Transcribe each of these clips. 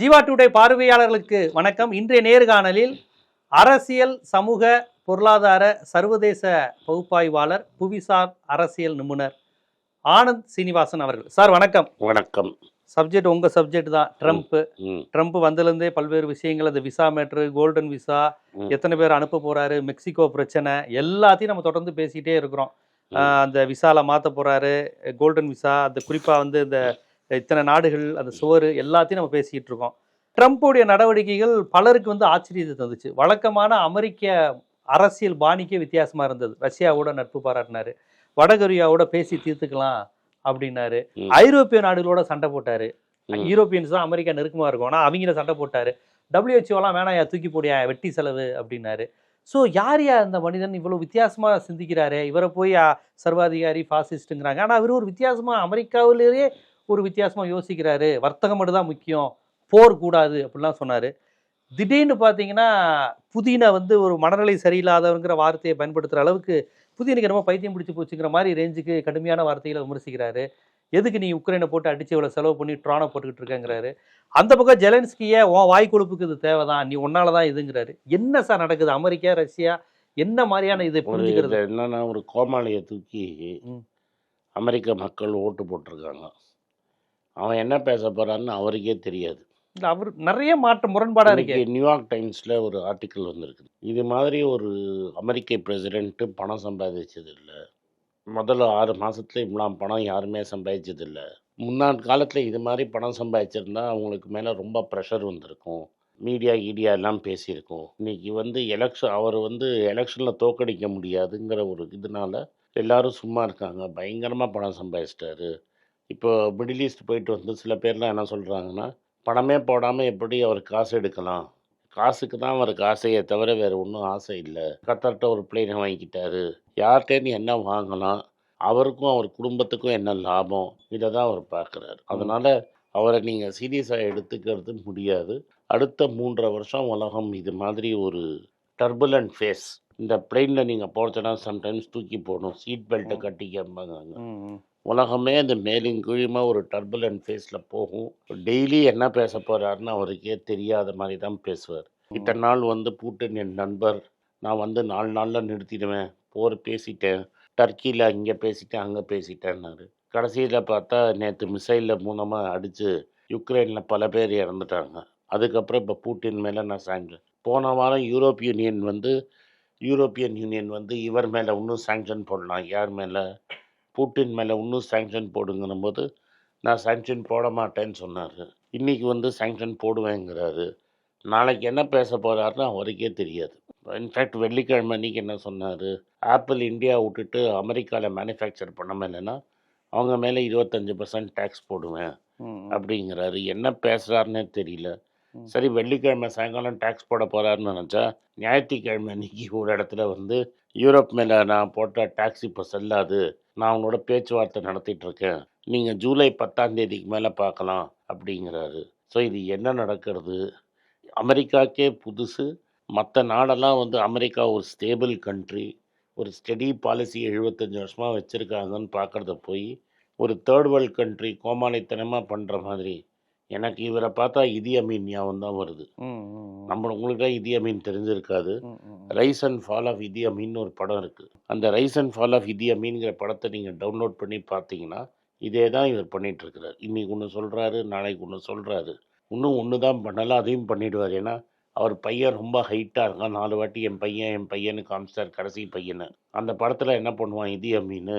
Jeeva today பார்வையாளர்களுக்கு வணக்கம். இன்றைய நேர்காணலில் அரசியல் சமூக பொருளாதார சர்வதேச பகுப்பாய்வாளர் புவிசார் அரசியல் நிபுணர் ஆனந்த் சீனிவாசன் அவர்கள். சார் வணக்கம். வணக்கம். சப்ஜெக்ட் உங்க சப்ஜெக்ட் தான். ட்ரம்ப். ட்ரம்ப் வந்ததுலேருந்தே பல்வேறு விஷயங்கள் அந்த விசா மேட்ரு கோல்டன் விசா. எத்தனை பேர் அனுப்ப போறாரு மெக்சிகோ பிரச்சனை எல்லாத்தையும் நம்ம தொடர்ந்து பேசிக்கிட்டே இருக்கிறோம். அந்த விசால மாத்த போறாரு கோல்டன் விசா அந்த குறிப்பா வந்து இந்த இத்தனை நாடுகள் அந்த சுவர் எல்லாத்தையும் நம்ம பேசிக்கிட்டு இருக்கோம். ட்ரம்ப்புடைய நடவடிக்கைகள் பலருக்கு வந்து ஆச்சரியத்தை தந்துச்சு. வழக்கமான அமெரிக்க அரசியல் பாணிக்கே வித்தியாசமா இருந்தது. ரஷ்யாவோட நட்பு பாராட்டினாரு. வடகொரியாவோட பேசி தீர்த்துக்கலாம் அப்படின்னாரு. ஐரோப்பிய நாடுகளோட சண்டை போட்டாரு. யூரோப்பியன்ஸ் தான் அமெரிக்கா நெருக்கமா இருக்கும். ஆனா அவங்கள சண்டை போட்டாரு. டபிள்யூஹெச்ஓலாம் வேணாயா தூக்கி போடியா வெட்டி செலவு அப்படின்னாரு. ஸோ யார் யா இந்த மனிதன் இவ்வளவு வித்தியாசமா சிந்திக்கிறாரு? இவரை போய் சர்வாதிகாரி ஃபாசிஸ்ட்டுங்கிறாங்க ஆனா அவர் ஒரு வித்தியாசமா அமெரிக்காவிலேயே ஒரு வித்தியாசமா யோசிக்கிறாரு. வர்த்தகம் மட்டும் தான் முக்கியம். போர் கூடாது அப்படிலாம் சொன்னாரு. திடீர்னு பார்த்தீங்கன்னா புதின வந்து ஒரு மனநிலை சரியில்லாதவங்கிற வார்த்தையை பயன்படுத்துகிற அளவுக்கு புதினுக்கு என்னமோ பைத்தியம் பிடிச்சி போச்சுங்கிற மாதிரி ரேஞ்சுக்கு கடுமையான வார்த்தைகளை விமர்சிக்கிறாரு. எதுக்கு நீ உக்ரைனை போட்டு அடிச்சு இவ்வளோ செலவு பண்ணி ட்ரானை போட்டுக்கிட்டு இருக்கேங்கிறாரு. அந்த பக்கம் ஜெலன்ஸ்கியே உன் வாய் கொழுப்புக்கு இது தேவைதான். நீ உன்னால தான் இதுங்கிறாரு. என்ன சார் நடக்குது? அமெரிக்கா ரஷ்யா என்ன மாதிரியான இதை புரிஞ்சுக்கிறது? என்னன்னா ஒரு கோமாளியை தூக்கி. அமெரிக்க மக்கள் ஓட்டு போட்டிருக்காங்க. அவன் என்ன பேச போறான்னு அவருக்கே தெரியாது. இல்ல அவர் நிறைய மாற்ற முரண்பாடா இருக்கு. நியூயார்க் டைம்ஸ்ல ஒரு ஆர்டிக்கல் வந்திருக்கு. இது மாதிரி ஒரு அமெரிக்க பிரசிடென்ட் பணம் சம்பாதிச்சது இல்லை முதல்ல ஆறு மாசத்துல இவ்வளோ பணம் யாருமே சம்பாதிச்சது இல்லை முன்னாள் காலத்துல இது மாதிரி பணம் சம்பாதிச்சிருந்தா அவங்களுக்கு மேல ரொம்ப ப்ரெஷர் வந்திருக்கும். மீடியா கீடியா எல்லாம் பேசியிருக்கோம். இன்னைக்கு வந்து எலெக்ஷன் அவர் வந்து எலெக்ஷனில் தோக்கடிக்க முடியாதுங்கிற ஒரு இதனால எல்லாரும் சும்மா இருக்காங்க. பயங்கரமாக பணம் சம்பாதிச்சிட்டாரு. இப்போ மிடில் ஈஸ்ட் போயிட்டு வந்து சில பேர்லாம் என்ன சொல்கிறாங்கன்னா பணமே போடாமல் எப்படி அவர் காசு எடுக்கலாம்? காசுக்கு தான் அவருக்கு ஆசையே தவிர வேறு ஒன்றும் ஆசை இல்லை. கத்தர்கிட்ட ஒரு பிளேனை வாங்கிக்கிட்டாரு. யார்கிட்டேருந்து என்ன வாங்கலாம்? அவருக்கும் அவர் குடும்பத்துக்கும் என்ன லாபம்? இதை தான் அவர் பார்க்குறாரு. அதனால் அவரை நீங்கள் சீரியஸாக எடுத்துக்கிறது முடியாது. அடுத்த மூன்றரை வருஷம் உலகம் இது மாதிரி ஒரு டர்புலண்ட் ஃபேஸ் இந்த பிளெயினில் நீங்கள் போகிறதுனா சம்டைம்ஸ் தூக்கி போடணும். சீட் பெல்ட்டை கட்டிக்கம்பாங்க. உலகமே இந்த மேலும் கீழுமா ஒரு டர்புலண்ட் ஃபேஸில் போகும். டெய்லி என்ன பேச போகிறாருன்னு அவருக்கே தெரியாத மாதிரி தான் பேசுவார். இத்தனை நாள் வந்து பூட்டின் என் நண்பர் நான் வந்து நாலு நாளில் நிறுத்திடுவேன். போர் பேசிட்டேன். டர்க்கியில் இங்கே பேசிட்டேன் அங்கே பேசிட்டேன்னாரு. கடைசியில் பார்த்தா நேற்று மிசைலில் மூலமாக அடித்து யுக்ரைனில் பல பேர் இறந்துட்டாங்க. அதுக்கப்புறம் இப்போ பூட்டின் மேலே நான் சாங்ஷன் போன வாரம் யூரோப் யூனியன் வந்து யூரோப்பியன் யூனியன் வந்து இவர் மேலே இன்னும் சாங்ஷன் போடலாம். யார் மேலே? பூட்டின் மேலே இன்னும் சாங்ஷன் போடுங்கிற போது நான் சாங்ஷன் போட மாட்டேன்னு சொன்னார். இன்றைக்கி வந்து சாங்ஷன் போடுவேங்கிறாரு. நாளைக்கு என்ன பேச போகிறாருன்னு அவருக்கே தெரியாது. இன்ஃபேக்ட் வெள்ளிக்கிழமை அன்றைக்கி என்ன சொன்னார்? ஆப்பிள் இந்தியா விட்டுட்டு அமெரிக்காவில் மேனுஃபேக்சர் பண்ண மேலேனா அவங்க மேலே இருபத்தஞ்சி பர்சன்ட் டேக்ஸ் போடுவேன். அப்படிங்கிறாரு. என்ன பேசுகிறாருன்னே தெரியல. சரி வெள்ளிக்கிழமை சாயங்காலம் டேக்ஸ் போட போகிறாருன்னு நினச்சா ஞாயிற்றுக்கிழமை அன்னைக்கு ஒரு இடத்துல வந்து யூரோப் மேலே நான் போட்ட டேக்ஸ் இப்போ செல்லாது. நான் உன்னோட பேச்சுவார்த்தை நடத்திட்டு இருக்கேன் நீங்கள் ஜூலை பத்தாம் தேதிக்கு மேலே பார்க்கலாம் அப்படிங்கிறாரு. ஸோ இது என்ன நடக்கிறது? அமெரிக்காக்கே புதுசு. மற்ற நாடெல்லாம் வந்து அமெரிக்கா ஒரு ஸ்டேபிள் கண்ட்ரி ஒரு ஸ்டெடி பாலிசி எழுபத்தஞ்சி வருஷமாக வச்சுருக்காங்கன்னு பார்க்குறத போய் ஒரு தேர்ட் வேர்ல்ட் கண்ட்ரி கோமாளித்தனமாக பண்ணுற மாதிரி எனக்கு இவரை பார்த்தா இதி அமீன் ஞாபகம் தான் வருது. நம்ம உங்களுக்கு இதி அமீன் தெரிஞ்சிருக்காது. ரைஸ் அண்ட் ஃபால் ஆஃப் இதி அமீன் ஒரு படம் இருக்குது அந்த ரைஸ் அண்ட் ஃபால் ஆஃப் இதி அமீன்கிற படத்தை நீங்கள் டவுன்லோட் பண்ணி பார்த்தீங்கன்னா இதே தான் இவர் பண்ணிட்டு இருக்கிறார் இன்னைக்கு ஒன்று சொல்கிறாரு நாளைக்கு ஒன்று சொல்கிறாரு இன்னும் ஒன்று தான் பண்ணலாம் அதையும் பண்ணிடுவார். ஏன்னா அவர் பையன் ரொம்ப ஹைட்டாக இருக்கான். நாலு வாட்டி என் பையன் என் பையனு காமிச்சார் கடைசி பையனை. அந்த படத்தில் என்ன பண்ணுவான் இதி அமீன்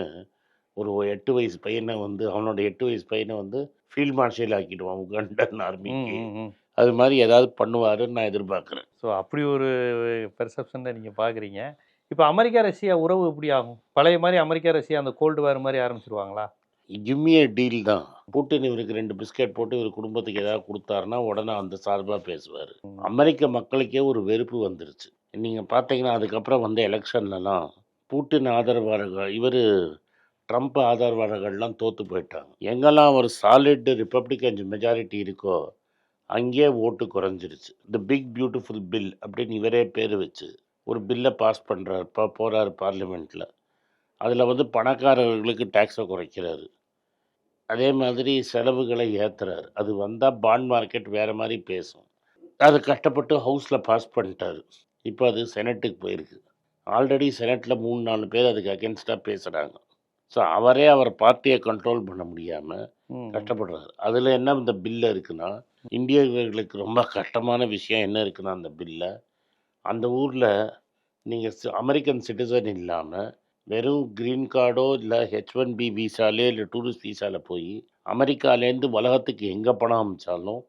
ஒரு எட்டு வயசு பையனை வந்து அவனோட எட்டு வயசு பையனை வந்து ஃபீல்ட் மார்ஷல் ஆக்கிடுவான் உகண்டன் ஆர்மிக்கு. அது மாதிரி ஏதாவது பண்ணுவாருன்னு நான் எதிர்பார்க்குறேன். ஸோ அப்படி ஒரு பெர்செப்ஷனில் நீங்கள் பார்க்குறீங்க. இப்போ அமெரிக்கா ரஷ்யா உறவு எப்படி ஆகும்? பழைய மாதிரி அமெரிக்கா ரஷ்யா அந்த கோல்டு வார் மாதிரி ஆரம்பிச்சிருவாங்களா? ஜிம்மிய டீல் தான். புட்டின் இவருக்கு ரெண்டு பிஸ்கட் போட்டு இவர் குடும்பத்துக்கு ஏதாவது கொடுத்தாருன்னா உடனே அந்த சார்பாக பேசுவார். அமெரிக்க மக்களுக்கே ஒரு வெறுப்பு வந்துருச்சு. நீங்கள் பார்த்தீங்கன்னா அதுக்கப்புறம் வந்த எலெக்ஷன்லலாம் பூட்டின் ஆதரவாளர்கள் இவர் ட்ரம்ப் ஆதரவாளர்கள்லாம் தோற்று போயிட்டாங்க. எங்கெல்லாம் ஒரு சாலிட் ரிப்பப்ளிகன் மெஜாரிட்டி இருக்கோ அங்கேயே ஓட்டு குறைஞ்சிருச்சு. த பிக் பியூட்டிஃபுல் பில் அப்படின்னு இவரே பேர் வச்சு ஒரு பில்லை பாஸ் பண்ணுறாரு இப்போ போகிறார் பார்லிமெண்ட்டில் அதில் வந்து பணக்காரர்களுக்கு டேக்ஸை குறைக்கிறாரு. அதே மாதிரி செலவுகளை ஏற்றுறாரு அது வந்தால் பாண்ட் மார்க்கெட் வேறு மாதிரி பேசும். அது கஷ்டப்பட்டு ஹவுஸில் பாஸ் பண்ணிட்டார். இப்போ அது செனட்டுக்கு போயிருக்கு. ஆல்ரெடி செனட்டில் மூணு நாலு பேர் அதுக்கு அகென்ஸ்டாக பேசுகிறாங்க ஸோ அவரே அவர் பார்ட்டியை கண்ட்ரோல் பண்ண முடியாமல். கஷ்டப்படுறாரு அதில் என்ன இந்த பில்ல இருக்குன்னா இந்தியர்களுக்கு ரொம்ப கஷ்டமான விஷயம் என்ன இருக்குன்னா அந்த பில்ல அந்த ஊரில் நீங்கள் அமெரிக்கன் சிட்டிசன் இல்லாமல் வெறும் க்ரீன் கார்டோ இல்லை ஹெச் ஒன் பி விசாலே இல்லை டூரிஸ்ட் விசாவில் போய் அமெரிக்காலேருந்து உலகத்துக்கு எங்கே பணம் அமிச்சாலும்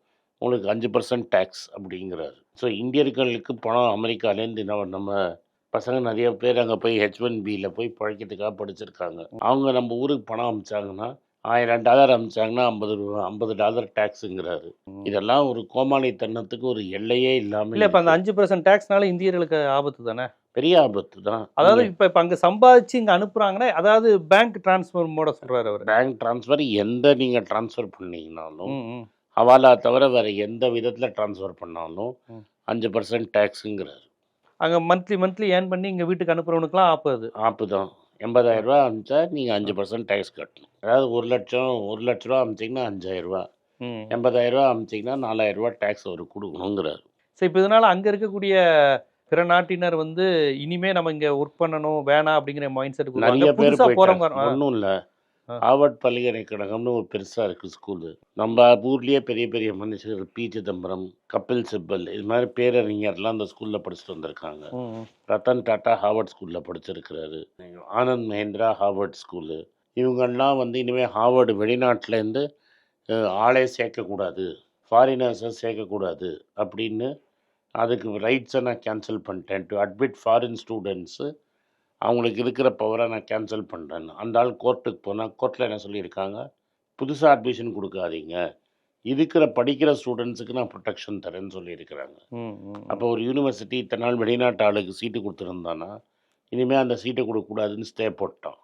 உங்களுக்கு அஞ்சு பர்சன்ட் டேக்ஸ் அப்படிங்கிறாரு ஸோ இந்தியர்களுக்கு பணம் அமெரிக்காலேருந்து நம்ம நம்ம பசங்க நிறைய பேர் அங்கே போய் ஹெச் ஒன் பியில் போய் பழைக்கிறதுக்காக படிச்சிருக்காங்க. அவங்க நம்ம ஊருக்கு பணம் அமிச்சாங்கன்னா ஆயிரம் டாலர் அமிச்சாங்கன்னா ஐம்பது ரூபா ஐம்பது டாலர் டேக்ஸுங்கிறாரு. இதெல்லாம் ஒரு கோமாளித்தனத்துக்கு ஒரு எல்லையே இல்லாமல் இல்ல இப்ப அந்த அஞ்சு பர்சன்ட் டேக்ஸ்னால இந்தியர்களுக்கு ஆபத்து தானே? பெரிய ஆபத்து தான். அதாவது இப்ப இப்ப அங்க சம்பாதிச்சு இங்க அனுப்புறாங்கன்னா அதாவது பேங்க் டிரான்ஸ்ஃபர் மோட சொல்றாரு அவரு. பேங்க் ட்ரான்ஸ்ஃபர் எந்த நீங்கள் ட்ரான்ஸ்ஃபர் பண்ணீங்கனாலும். ஹவாலா தவிர வேறு எந்த விதத்தில் ட்ரான்ஸ்ஃபர் பண்ணாலும். அஞ்சு பர்சன்ட் டேக்ஸுங்கிறாரு அங்க மந்த்லி மந்த்லி ஏர்ன் பண்ணி இங்க வீட்டுக்கு அனுப்புறவனுக்குலாம் ஆப்பது. ஆப்பு தான் எண்பதாயிரம் ரூபா அமிச்சா நீங்கள் அஞ்சு பர்சன்ட் டேக்ஸ் கட்டணும். அதாவது ஒரு லட்சம் ஒரு லட்ச ரூபா அமிச்சிங்கன்னா அஞ்சாயிரம் ரூபா. எண்பதாயிரம் ரூபா அமிச்சிங்கன்னா நாலாயிரம் ரூபா டேக்ஸ் அவர் கொடுக்கணுங்கிறாரு. சரி இப்போ இதனால அங்க இருக்கக்கூடிய பிற நாட்டினர் வந்து இனிமே நம்ம இங்க ஒர்க் பண்ணணும் வேணாம் அப்படிங்கிற மைண்ட் செட் நிறைய பேர் போயிட்டாங்க. ஒன்றும் இல்லை. ஆ. ஹார்வர்ட் பல்கலைக்கழகம்னு ஒரு பெருசாக இருக்குது ஸ்கூலு. நம்ம ஊர்லேயே பெரிய பெரிய மனுஷர் பி. சிதம்பரம் கபில் சிப்பல் இது மாதிரி பேரறிஞர்லாம் அந்த ஸ்கூலில் படிச்சுட்டு வந்திருக்காங்க. ரத்தன் டாட்டா ஹார்வர்ட் ஸ்கூலில் படிச்சிருக்கிறாரு. Anand Mahindra Harvard school. இவங்கெல்லாம் வந்து இனிமேல் ஹார்வர்டு வெளிநாட்டிலேருந்து ஆளே சேர்க்கக்கூடாது. ஃபாரினர்ஸை சேர்க்கக்கூடாது அப்படின்னு அதுக்கு ரைட்ஸை நான் கேன்சல் பண்ணிட்டேன். டு அட்மிட் ஃபாரின் ஸ்டூடெண்ட்ஸு அவங்களுக்கு இருக்கிற பவரை நான் கேன்சல் பண்ணுறேன் அந்த ஆள் கோர்ட்டுக்கு போனால் கோர்ட்டில் என்ன சொல்லியிருக்காங்க? புதுசாக அட்மிஷன் கொடுக்காதீங்க. இருக்கிற படிக்கிற ஸ்டூடெண்ட்ஸுக்கு நான் ப்ரொடெக்ஷன் தரேன்னு சொல்லியிருக்கிறாங்க. அப்போ ஒரு யூனிவர்சிட்டி இத்தனை நாள் வெளிநாட்டு ஆளுக்கு சீட்டு கொடுத்துருந்தானா? இனிமேல் அந்த சீட்டை கொடுக்கக்கூடாதுன்னு ஸ்டே போட்டான்.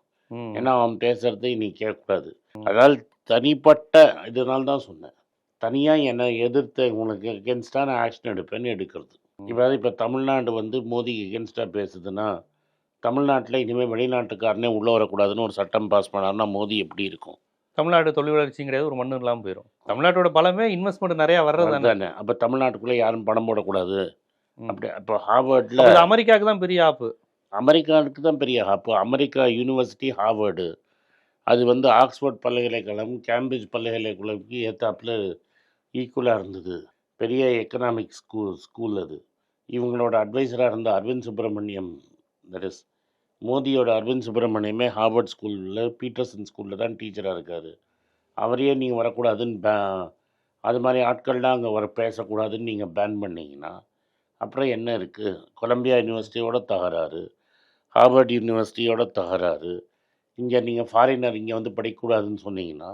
ஏன்னா அவன் பேசுறது நீ கேட்கக்கூடாது. அதாவது தனிப்பட்ட இதனால தான் சொன்னேன். தனியாக என்னை எதிர்த்து உனக்கு எகென்ஸ்டாக நான் ஆக்ஷன் எடுப்பேன்னு எடுக்கிறது. இப்போ இப்போ தமிழ்நாடு வந்து மோதிக்கு எகென்ஸ்டாக பேசுதுன்னா தமிழ்நாட்டில் இனிமேல் வெளிநாட்டுக்காரனே உள்ளே வரக்கூடாதுன்னு ஒரு சட்டம் பாஸ் பண்ணாருன்னா மோதி எப்படி இருக்கும்? தமிழ்நாடு தொழில் வளர்ச்சியும் கிடையாது ஒரு மண்ணு இல்லாம போயிடும் தமிழ்நாட்டோட பலமே இன்வெஸ்ட்மெண்ட் நிறைய வர்றது தானே அப்போ தமிழ்நாட்டுக்குள்ளே யாரும் பணம் போடக்கூடாது. அப்படி அப்போ ஹார்வர்டில் அமெரிக்காவுக்கு தான் பெரிய ஆப்பு அமெரிக்காவுக்கு தான் பெரிய அப்போ அமெரிக்கா யூனிவர்சிட்டி ஹார்வர்டு. அது வந்து ஆக்ஸ்போர்ட் பல்கலைக்கழகம் கேம்பிரிட்ஜ் பல்கலைக்கழகத்துக்கு ஏத்தாப்புல ஈக்குவலாக இருந்தது. பெரிய எக்கனாமிக் ஸ்கூல் ஸ்கூல் அது. இவங்களோட அட்வைசராக இருந்த அரவிந்த் சுப்பிரமணியம் தட் இஸ் மோதியோட அரவிந்த் சுப்பிரமணியமே ஹார்வர்ட் ஸ்கூலில் பீட்டர்சன் ஸ்கூலில் தான் டீச்சராக இருக்கார். அவரையே நீங்கள் வரக்கூடாதுன்னு பே அது மாதிரி ஆட்கள்லாம் அங்கே வர பேசக்கூடாதுன்னு நீங்கள் பேன் பண்ணீங்கன்னா அப்புறம் என்ன இருக்குது கொலம்பியா யூனிவர்சிட்டியோட தகராறு ஹார்வர்ட் யூனிவர்சிட்டியோட தகராறு இங்கே நீங்கள் ஃபாரினர் இங்கே வந்து படிக்கக்கூடாதுன்னு சொன்னீங்கன்னா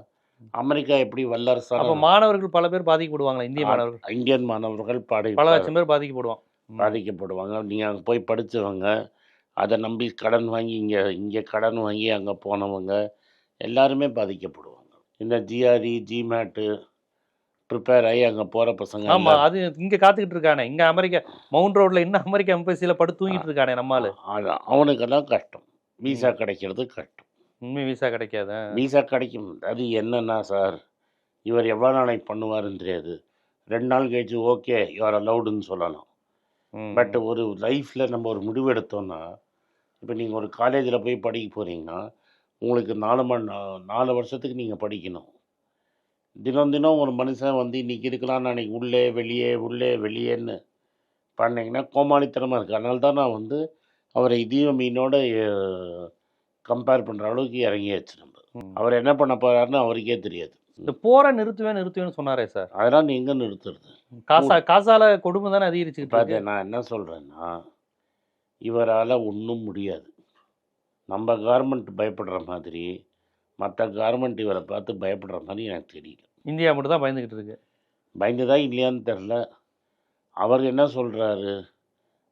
அமெரிக்கா எப்படி அப்ப வல்லரசான மாணவர்கள் பல பேர் பாதிக்கப்படுவாங்களா? இந்திய மாணவர்கள். இந்தியன் மாணவர்கள் பாடி பல லட்சம் பேர் பாதிக்கப்படுவாங்க. பாதிக்கப்படுவாங்க. நீங்கள் அங்கே போய் படித்தவங்க அதை நம்பி கடன் வாங்கி இங்கே இங்கே கடன் வாங்கி அங்கே போனவங்க எல்லாருமே பாதிக்கப்படுவாங்க. இந்த ஜிஆர்இ ஜிமேட்டு ப்ரிப்பேர் ஆகி அங்கே போகிற பசங்க ஆமா எல்லாம் அது இங்க காத்துக்கிட்டு இருக்கானே. இங்க அமெரிக்கா மவுண்ட் ரோட்ல இன்னும் அமெரிக்கா எம்பசியில படுத்து தூங்கிட்டு இருக்கானே நம்மால அது அவனுக்கெல்லாம் கஷ்டம். விசா கிடைக்கிறது கஷ்டம். உண்மை விசா கிடைக்காத? விசா கிடைக்கும். அது என்னன்னா சார் இவர் எவ்வளோ நாளைக்கு பண்ணுவாருன்னு தெரியாது ரெண்டு நாள் கழிச்சு ஓகே யூஆர் அலவுடுன்னு சொல்லலாம். பட் ஒரு லைஃப்பில் நம்ம ஒரு முடிவு எடுத்தோம்னா இப்போ நீங்கள் ஒரு காலேஜில் போய் படிக்க போகிறீங்கன்னா உங்களுக்கு நாலு மணி நாலு வருஷத்துக்கு நீங்கள் படிக்கணும். தினம் தினம் ஒரு மனுஷன் வந்து இன்றைக்கி இருக்கலாம் நாளைக்கு உள்ளே வெளியே உள்ளே வெளியேன்னு பண்ணீங்கன்னா கோமாளித்தனமாக இருக்குது அதனால தான் நான் வந்து அவரை இதையும் மீனோட கம்பேர் பண்ணுற அளவுக்கு இறங்கியாச்சு நம்ம. அவர் என்ன பண்ண போறாருன்னு அவருக்கே தெரியாது. இந்த போரை நிறுத்துவேன் நிறுத்துவேன்னு சொன்னாரே சார். அதெல்லாம் நீ எங்கே நிறுத்துறது. காசா காசால கொடுமை தானே இருக்கு. நான் என்ன சொல்கிறேன்னா இவரால் ஒன்றும் முடியாது. நம்ம கார்மெண்ட் பயப்படுற மாதிரி மற்ற கார்மெண்ட் இவரை பார்த்து பயப்படுற மாதிரி எனக்கு தெரியல. இந்தியா மட்டும் தான் பயந்துகிட்டு இருக்கு. பயந்துதா இல்லையான்னு தெரில அவர் என்ன சொல்கிறாரு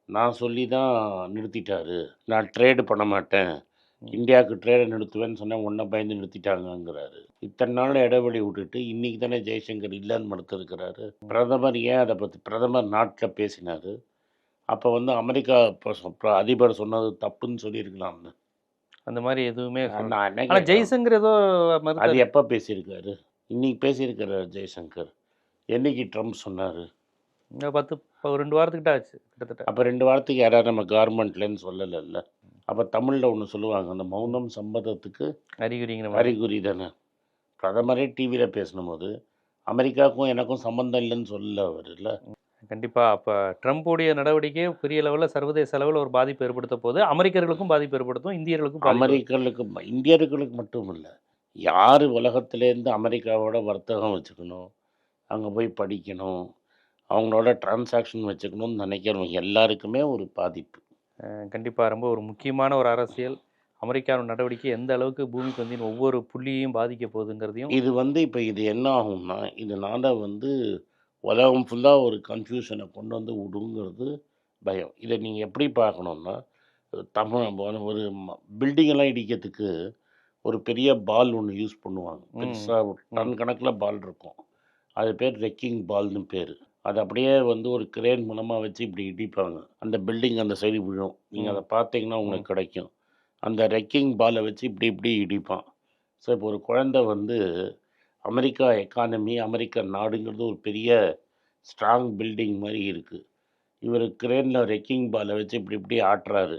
நான் சொல்லி தான் நிறுத்திட்டாரு. நான் ட்ரேடு பண்ண மாட்டேன். இந்தியாவுக்கு ட்ரேடை நிறுத்துவேன்னு சொன்னேன். உன்னை பயந்து நிறுத்திட்டாங்கங்கிறாரு. இத்தனை நாள் இடைவெளி விட்டுட்டு இன்னைக்கு தானே ஜெய்சங்கர் இல்லைன்னு மறுத்திருக்கிறாரு. பிரதமர் ஏன் அதை பற்றி பிரதமர் நாட்டில் பேசினார்? அப்போ வந்து அமெரிக்கா அதிபர் சொன்னது தப்புன்னு சொல்லியிருக்கலாம்ல அந்த மாதிரி எதுவுமே சொல்ல- நான் என்ன ஆனா கேட்கிறேன், ஜெய்சங்கர் ஏதோ அது. எப்போ பேசியிருக்காரு? இன்னைக்கு பேசியிருக்கிறார் ஜெய்சங்கர். என்னைக்கு ட்ரம்ப் சொன்னார்? பத்து இப்போ ரெண்டு வாரத்துக்கிட்ட ஆச்சு கிட்டத்தட்ட. அப்போ ரெண்டு வாரத்துக்கு யாராவது நம்ம கவர்மெண்ட்லேன்னு சொல்லலைல்ல. அப்போ தமிழில் ஒன்று சொல்லுவாங்க அந்த மௌனம் சம்மதத்துக்கு அறிகுறிங்கிற அறிகுறி தானே. பிரதமரே டிவியில் பேசினும்போது அமெரிக்காவுக்கும் எனக்கும் சம்மந்தம் இல்லைன்னு சொல்லல அவர் இல்லை? கண்டிப்பா. அப்ப ட்ரம்ப்புடைய நடவடிக்கை பெரிய லெவல்ல சர்வதேச அளவில் ஒரு பாதிப்பு ஏற்படுத்த போது அமெரிக்கர்களுக்கும் பாதிப்பு ஏற்படுத்தும் இந்தியர்களுக்கும் பாதிப்பு அமெரிக்கர்களுக்கு ம- இந்தியர்களுக்கு மட்டும் இல்லை யார் உலகத்திலேருந்து அமெரிக்காவோட வர்த்தகம் வச்சுக்கணும் அங்கே போய் படிக்கணும் அவங்களோட டிரான்சாக்ஷன் வச்சுக்கணும்னு நினைக்கிறவங்க எல்லாருக்குமே ஒரு பாதிப்பு. அஹ் கண்டிப்பா. ரொம்ப ஒரு முக்கியமான ஒரு அரசியல். அமெரிக்காவின் நடவடிக்கை எந்த அளவுக்கு பூமிக்கு வந்து ஒவ்வொரு புள்ளியையும் பாதிக்க போகுதுங்கிறதையும் இது வந்து இப்போ இது என்ன ஆகும்னா இதனால் வந்து உலகம் ஃபுல்லாக ஒரு கன்ஃபியூஷனை கொண்டு வந்து விடுங்கிறது பயம். இதை நீங்கள் எப்படி பார்க்கணுன்னா தமிழ் ஒரு பில்டிங்கெல்லாம் இடிக்கிறதுக்கு ஒரு பெரிய பால் ஒன்று யூஸ் பண்ணுவாங்க. பெருசாக டன் கணக்கில் பால் இருக்கும். அது பேர் ரெக்கிங் பால்னு பேர். அது அப்படியே வந்து ஒரு கிரேன் மூலமாக வச்சு இப்படி இடிப்பாங்க. அந்த பில்டிங் அந்த சைடு விழும். நீங்கள். அதை பார்த்தீங்கன்னா உங்களுக்கு கிடைக்கும். அந்த ரெக்கிங் பாலை வச்சு இப்படி இப்படி இடிப்பான். ஸோ இப்போ ஒரு குழந்தை வந்து அமெரிக்கா எக்கானமி அமெரிக்கா நாடுங்கிறது ஒரு பெரிய ஸ்ட்ராங் பில்டிங் மாதிரி இருக்குது இவர் கிரேனில் ரெக்கிங் பாலை வச்சு இப்படி இப்படி ஆட்டுறாரு.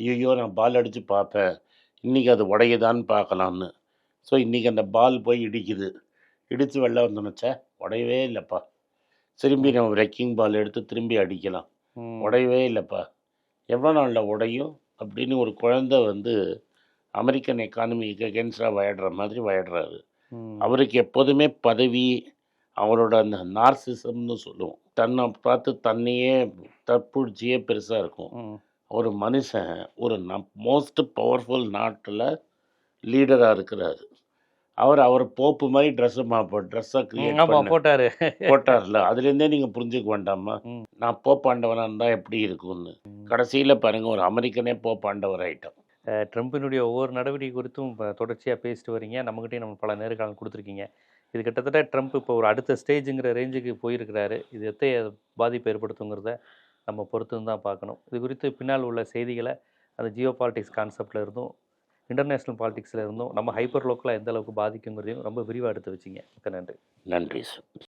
ஐயோ நான் பால் அடித்து பார்ப்பேன். இன்றைக்கி அது உடையுதான்னு பார்க்கலான்னு ஸோ இன்றைக்கி அந்த பால் போய் இடிக்குது. இடித்து வெளில வந்தோன்னச்சே உடையவே இல்லைப்பா. திரும்பி நம்ம ரெக்கிங் பால் எடுத்து திரும்பி அடிக்கலாம். உடையவே இல்லைப்பா. எவ்வளோ நாளில் உடையும்? அப்படின்னு ஒரு குழந்தை வந்து அமெரிக்கன் எக்கானமிக்கு அகேன்ஸ்டாக விளையாடுற மாதிரி விளையாடுறாரு அவருக்கு எப்போதுமே பதவி அவரோட அந்த நார்சிசம்னு சொல்லுவோம். தன்னை பார்த்து தன்னையே தற்புழ்ச்சியே பெருசாக இருக்கும். ஒரு மனுஷன் ஒரு மோஸ்ட் பவர்ஃபுல் நாட்டில் லீடராக இருக்கிறாரு. அவர் அவர் போப்பு மாதிரி ட்ரெஸ்ஸை மாப்போ ட்ரெஸ்ஸை கிரியேட் போட்டாரு. போட்டார்ல. அதுலேருந்தே நீங்கள் புரிஞ்சுக்க வேண்டாமா. நான் போப்பாண்டவனாக இருந்தால் எப்படி இருக்கும்னு. கடைசியில் பாருங்க ஒரு அமெரிக்கனே போப்பாண்டவர் ஆயிட்டான். ட்ரம்ப்பினுடைய ஒவ்வொரு நடவடிக்கை குறித்தும் இப்போ தொடர்ச்சியாக பேசிட்டு வரீங்க. நம்மகிட்டயும் நம்ம பல நேர்காலம் கொடுத்துருக்கீங்க. இது கிட்டத்தட்ட ட்ரம்ப் இப்போ ஒரு அடுத்த ஸ்டேஜுங்கிற ரேஞ்சுக்கு போயிருக்கிறாரு. இது எத்தைய பாதிப்பு ஏற்படுத்துங்கிறத நம்ம பொறுத்து தான் பார்க்கணும். இது குறித்து பின்னால் உள்ள செய்திகளை அந்த ஜியோ பாலிட்டிக்ஸ் கான்செப்டில் இருந்தும் இன்டர்நேஷ்னல் பாலிட்டிக்ஸில் இருந்தும் நம்ம ஹைப்பர் லோக்கலாக எந்த அளவுக்கு பாதிக்குங்கிறதையும் ரொம்ப விரிவாக எடுத்து வச்சிங்க. மிக்க நன்றி. நன்றி சார்.